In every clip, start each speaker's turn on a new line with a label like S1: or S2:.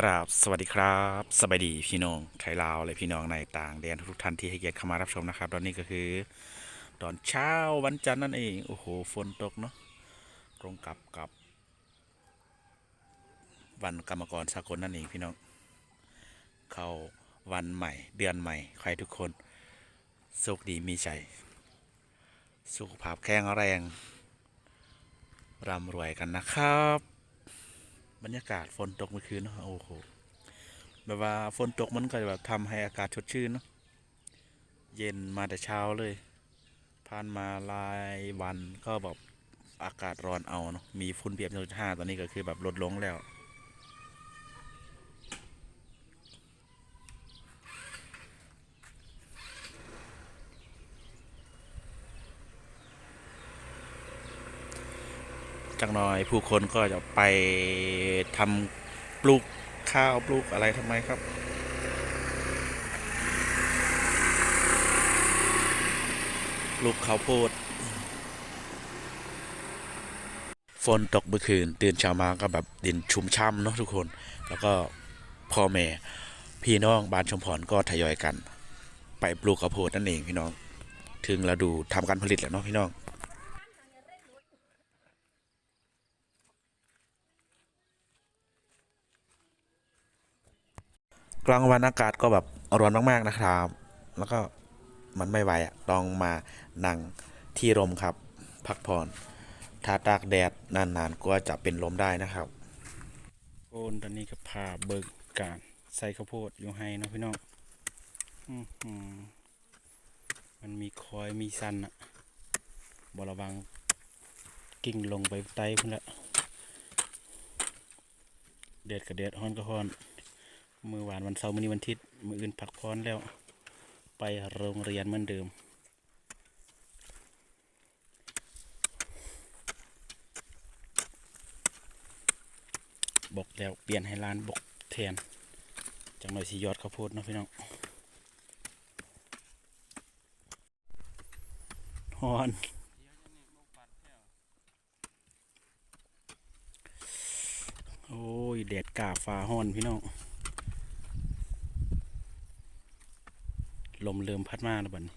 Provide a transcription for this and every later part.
S1: กราบสวัสดีครับสบายดีพี่น้องไทยลาวและพี่น้องในต่างแดนทุกท่านที่ให้เกียรติเข้ามารับชมนะครับ ตอนนี้ก็คือ ตอนเช้าวันจันทร์นั่นเองโอ้โหฝนตกเนาะตรงกับกับ วันกรรมกรสากลนั่นเองพี่น้อง เข้าวันใหม่ เดือนใหม่ ใครทุกคนสุขดีมีใจสุขภาพแข็งแรงร่ำรวยกันนะครับ บรรยากาศฝนตกเมื่อคืนเนอะโอ้โหแบบว่าฝนตกมันก็จะแบบทำให้อากาศสดชื่นเนอะเย็นมาแต่เช้าเลย ผ่านมาหลายวันก็แบบอากาศร้อนเอาเนาะมีฝุ่นเปียกจุดห้าตอนนี้ก็คือแบบลดลงแล้วจากหน่อยผู้คนก็จะไป ทำปลูกข้าวปลูกอะไรทำไมครับ ปลูกข้าวโพดฝนตกเมื่อคืนตื่นเช้ามาก็แบบดินชุ่มช่ำเนาะทุกคน แล้วก็พ่อแม่พี่น้องบ้านชมพรก็ทยอยกัน ไปปลูกข้าวโพดนั่นเองพี่น้อง ถึงฤดูทำการผลิตแล้วเนาะพี่น้อง กลางวันอากาศก็แบบร้อนมากๆนะครับ แล้วก็มันไม่ไหวอะต้องมานั่งที่ร่มครับ พักผ่อนถ้าตากแดดนานๆก็จะเป็นลมได้นะครับโอนตอนนี้ก็พาเบิกการใส่ข้าวโพดอยู่ให้นะพี่น้องมันมีคอยมีสันอะบระวังกิ่งลงไปใต้พุ่นละเด็ดกับเด็ดฮ้อนก็ฮ้อน มือหวานวันเสาร์มื้อนี้วันอาทิตย์มืออื่นพักพรแล้ว ไปโรงเรียนเหมือนเดิมบอกแล้วเปลี่ยนให้ร้านบอกแทนจังหน่อยสิยอดข้าวโพดเนาะพี่น้องฮอนโอ้ยแดดกาฟ้าฮอนพี่น้อง ลมเริ่มพัดมาแล้วบัดนี้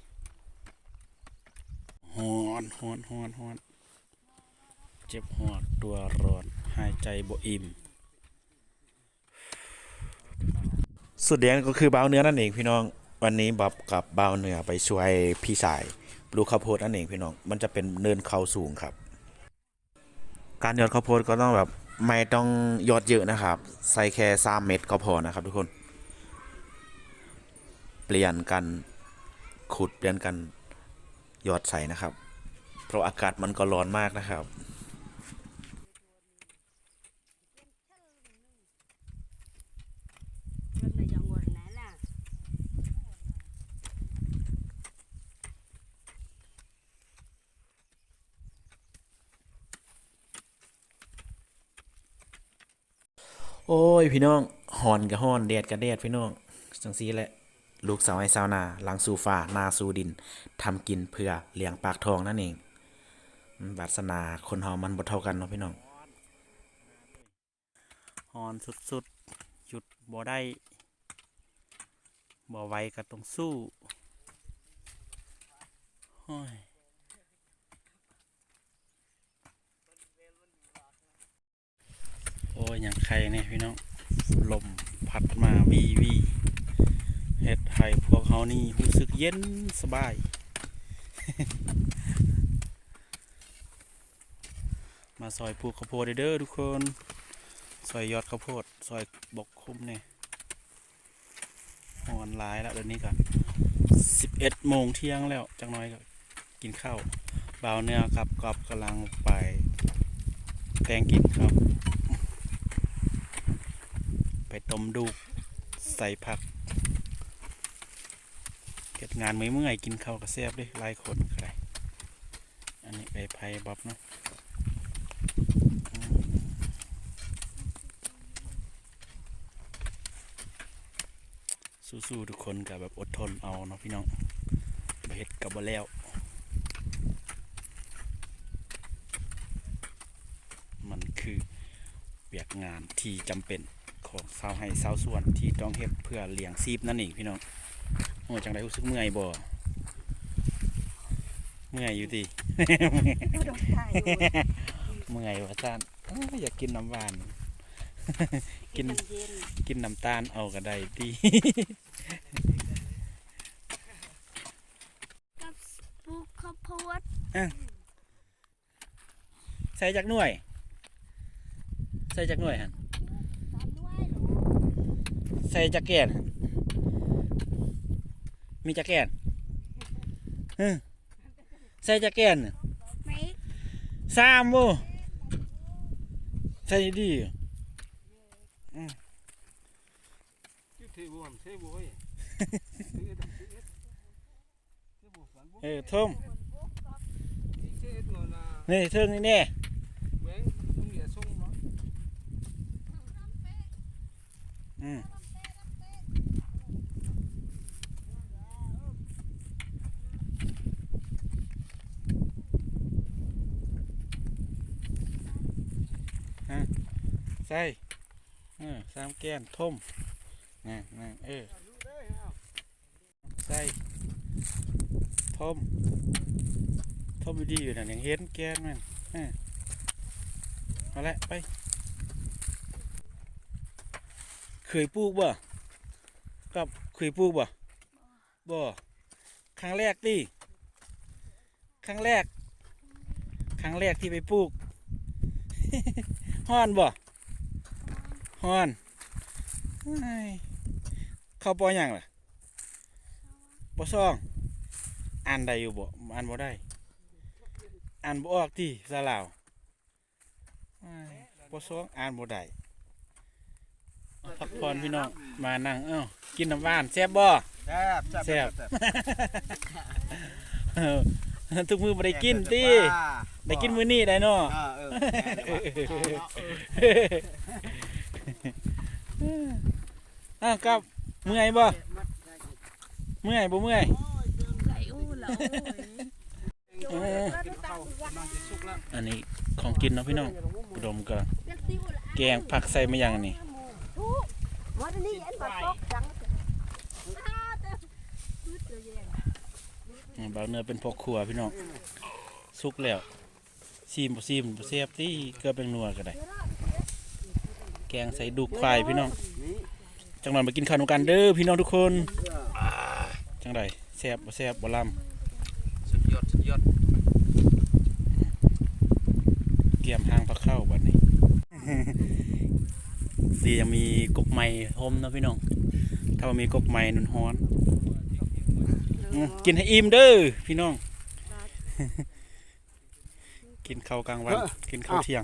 S1: ฮอนฮอนฮอนฮอนเจ็บหอดตัวร้อน หายใจบ่อิ่มสุดแดงก็คือเบาเนื้อนั่นเองพี่น้อง วันนี้บับกับเบาเนื้อไปช่วยพี่สายปลูกข้าวโพดนั่นเองพี่น้อง มันจะเป็นเนินเขาสูงครับ การยอดข้าวโพดก็ต้องแบบไม่ต้องยอดเยอะนะครับ ใส่แค่สามเม็ดก็พอนะครับทุกคน เปลี่ยนกันขุดเปลี่ยนกันหยอดใส่นะครับ เพราะอากาศมันก็ร้อนมากนะครับโอ้ย พี่น้องหอนกับหอนแดดกับแดดพี่น้องจังซีแหละ ลูกสาวไอ้สาวนาหลังสู่ฟ้านาสู่ดินทำกินเพื่อเลี้ยงปากท้องนั่นเองมันวาสนาคนเฮามันบ่เท่ากันเนาะพี่น้องหอนสุดๆหยุดบ่ได้บ่ไวก็ต้องสู้โอ้ยโอ้ยอย่างใครเนี่ยพี่น้อง ลมพัดมาวีวี เฮ็ดให้พวกเขานี่รู้สึกเย็นสบาย มาซอยปลูกข้าวโพดเด้อทุกคนซอยยอดข้าวโพดซอยบกคุ้มเนี่ยหอนลายแล้วเดี๋ยวนี้ก็สิบเอ็ดโมงเที่ยงแล้วจังน้อยก็กินข้าวเบาเนื้อครับกอบกำลังไปแกงกินครับ ไปต้มดูกใส่ผัก เก็ดงานไม่เมื่อยๆกินข้าวกับแซ่บด้วยลายคนใครอันนี้ไปไพ่บ๊อบเนาะสู้ๆทุกคนกับแบบอดทนเอาเนาะพี่น้องเฮ็ดกับบ่แล้วมันคือเบียกงานที่จำเป็น
S2: ของชาวไห้ชาวสวนที่ต้องเฮ็ดเพื่อเลี้ยงซีบนั่นเองพี่น้อง โอ้จังไดรู้สึกเมื่อยบ่เมื่อยอยู่ติ
S3: ผู้ดมถ่ายอยู่
S2: เมื่อยว่าซ่านอ้าวอยากกินน้ำหวาน กิน
S3: น้ำเย็น
S2: กินน้ำตาลเอาก็ได้ติ
S3: กับปลูกข้าวโพด
S2: ใส่จักหน่วย ใส่จักหน่วยหั่น
S3: ตามด้วยหนู
S2: ใส่จักแกนหั่น มีจักแกนเออใส่จักแกน
S3: ไสา
S2: มบ่ใส่ดี
S4: อืม
S2: เออทุ่มนี่เทิงนี่แน่อืม ฮะใส่เออสามแกนท่มนะนะเออใส่ท่มท่มดีอยู่นะยังเห็นแกนมันเออเอาละไป เคยปลูกบ่กับเคยปลูกบ่บ่ครั้งแรกดิครั้งแรก ครั้งแรกที่ไปปลูก ฮ้อนบ่ฮ้อนเฮ้ยเข้าปอหยังล่ะปอซองอ่านได้อยู่บ่อ่านบ่ได้อ่านบ่ออกที่สาลาวเฮ้ยปอซองอ่านบ่ได้พักผ่อนพี่น้องมานั่งเอ้ากินน้ำหวานแซ่บบ่
S4: Đẹp, đẹp,
S2: Xẹp.
S4: đẹp, đẹp.
S2: เออ ทุกมือบ่ได้กินติ
S4: À,
S2: ได้กินมื้อนี้ได้เนาะ
S4: À, ừ, nghe được rồi.
S2: อ้าวกับเมื่อยบ่เมื่อยบ่เมื่อย
S3: ไก่อู้เหลา
S2: เออ
S4: Cái khâu, mang cái xúc lắm.
S2: อันนี้ของกินเนาะพี่น้องอุดมกับ
S3: เรียกติ้วละ
S2: แกงผักใส่มาอย่างนี่
S3: บ่าวเนื้
S2: อเป็นพ่อครัวพี่น้องสุกแล้วซีมบ่ซีมบ่แซ่บติเกลือเป็นนัวก็ได้ แกงใส่ดุกควายพี่น้อง จังหวัดมากินข้าวนำกันเด้อพี่น้องทุกคน จังไดแซ่บบ่แซ่บบ่ลำ
S4: Sụt giọt, sụt giọt.
S2: เกียมหางปลาเข้าบัดนี้ดียังมีกกไม้โฮมเนาะพี่น้อง ถ้าว่ามีกกไม้นุ่นฮ้อนอืม กินให้อิ่มเด้อพี่น้อง กินข้าวกลางวัน กินข้าวเที่ยง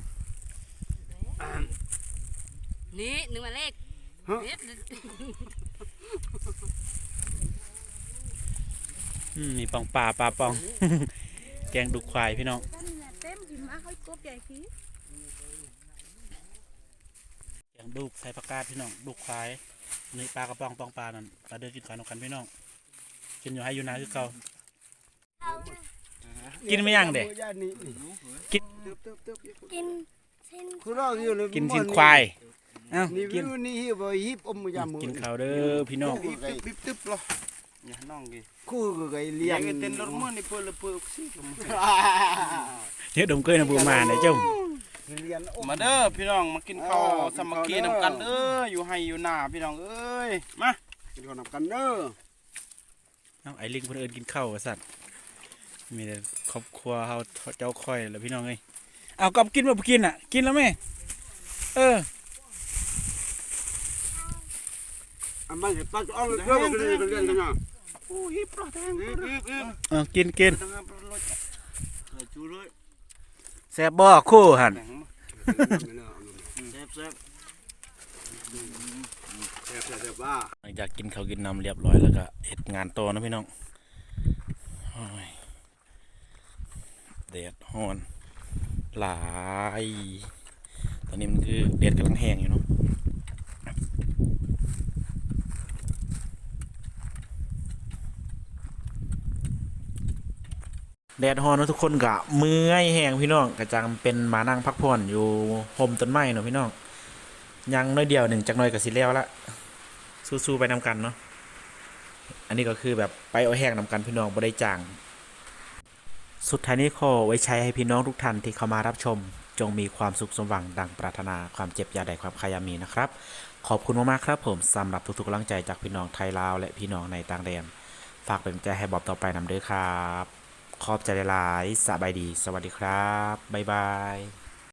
S3: นี่หนึ่งหมายเลข
S4: ฮะ
S3: เด็ด
S2: อืมมีปองปลาปลาปอง แกงดุกควายพี่น้อง
S3: เต็มหิมะเขากบใหญ่พี่
S2: แกงดุกใส่ผักกาดพี่น้องดุกควายนี่ปลากระป๋องปองปลานั่นมาเดินกินข้าวนำกันพี่น้อง กินอยู่ให้อยู่นาคือเก่ากินไม่ยังเด็ก
S4: Tiếp, tiếp, tiếp.
S3: กินเส้น
S4: Cứ đó kêu là
S2: กิน
S4: bún
S2: สิน
S4: bò
S2: ควายเอ้า
S4: นี่
S2: กิน
S4: วิวนี่ฮิบบ่ฮิบอมมายามมือ
S2: กินข้าวเด้อพี่น้อง
S4: ฮิบตึ๊บฮิบตึ๊บหรออย่าน้องกิคู่ก็ไกเลี้
S5: เลี้
S4: ย
S5: ย
S4: ง
S5: งเต้นรถมือนี่เปิดเลยเปิดสิ
S2: เฮ้ยดมเกยนะบูมาเนี่ยเจ้า
S4: เลี้ยง
S5: มาเด้อพี่น้องมากินข้าวสามัคคีนำกันเด้ออยู่ให้อยู่หน้าพี่น้องเอ้ยมา
S4: กินข้าวนำกันเด้อ
S2: เอาไอ้ลิงเพิ่นเอิ้นกินข้าวว่าสัตว์มีแต่ครอบครัวเฮาเจ้าค่อยแล้วพี่น้องเอ้ยเอากลับกินบ่บ่กินอะ กินแล้วแม่เออ
S4: อันมันจะตักเอาเลยเด้อเลี้ยงกันเลี้ยงกันนะ
S5: โอ้ฮิปรอแทง
S4: ฮิบฮิบฮิบ
S2: เอากินกิน
S5: นะครับรถ
S4: จูเลย
S2: แซ่บบ่คู่หั่น
S5: แข็งมาแซ่บแซ่บ
S4: แซ่บแซ่บว่า
S2: หลังจากกินข้าวกินน้ำเรียบร้อยแล้วก็เฮ็ดงานต่อนะพี่น้องโอ้ยแดดฮ้อนหลาย ตอนนี้มันคือแดดกำลังแห้งอยู่เนาะแดดฮอนนะทุกคนกะเมื่อยแห้งพี่น้องกะจังเป็นมานั่งพักผ่อนอยู่ห่มต้นไม้เนาะพี่น้อง
S1: ยังน้อยเดียวหนึ่งจากน้อยกับสิแล้วละ สู้ๆไปนำกันเนาะอันนี้ก็คือแบบไปเอาแห้งนำกันพี่น้องบ่ได้จ้าง สุดท้ายนี้ขอไว้ใช้ให้พี่น้องทุกท่านที่เข้ามารับชม จงมีความสุขสมหวังดังปรารถนาความเจ็บยาได้ความขยามีนะครับ ขอบคุณมากๆครับผมสำหรับทุกๆกำลังใจจากพี่น้องไทยลาวและพี่น้องในต่างแดนฝากเป็นใจให้บอบต่อไปนำเด้อครับขอบใจหลายๆสบายดี สวัสดีครับบ๊ายบาย